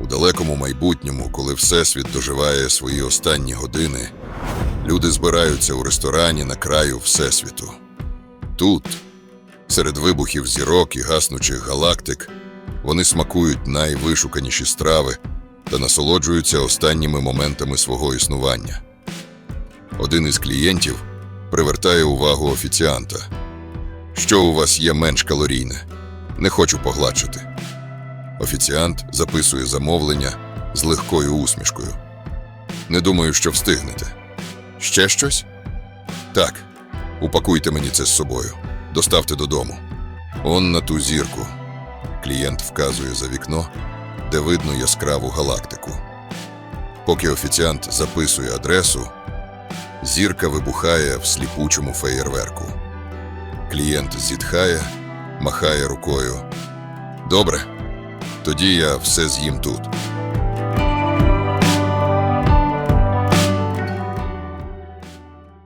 У далекому майбутньому, коли Всесвіт доживає свої останні години, люди збираються у ресторані на краю Всесвіту. Тут, серед вибухів зірок і гаснучих галактик, вони смакують найвишуканіші страви та насолоджуються останніми моментами свого існування. Один із клієнтів привертає увагу офіціанта. Що у вас є менш калорійне? Не хочу погладшити. Офіціант записує замовлення з легкою усмішкою. Не думаю, що встигнете. Ще щось? Так. Упакуйте мені це з собою. Доставте додому. Он на ту зірку. Клієнт вказує за вікно, де видно яскраву галактику. Поки офіціант записує адресу, зірка вибухає в сліпучому феєрверку. Клієнт зітхає, махає рукою. Добре, тоді я все з'їм тут.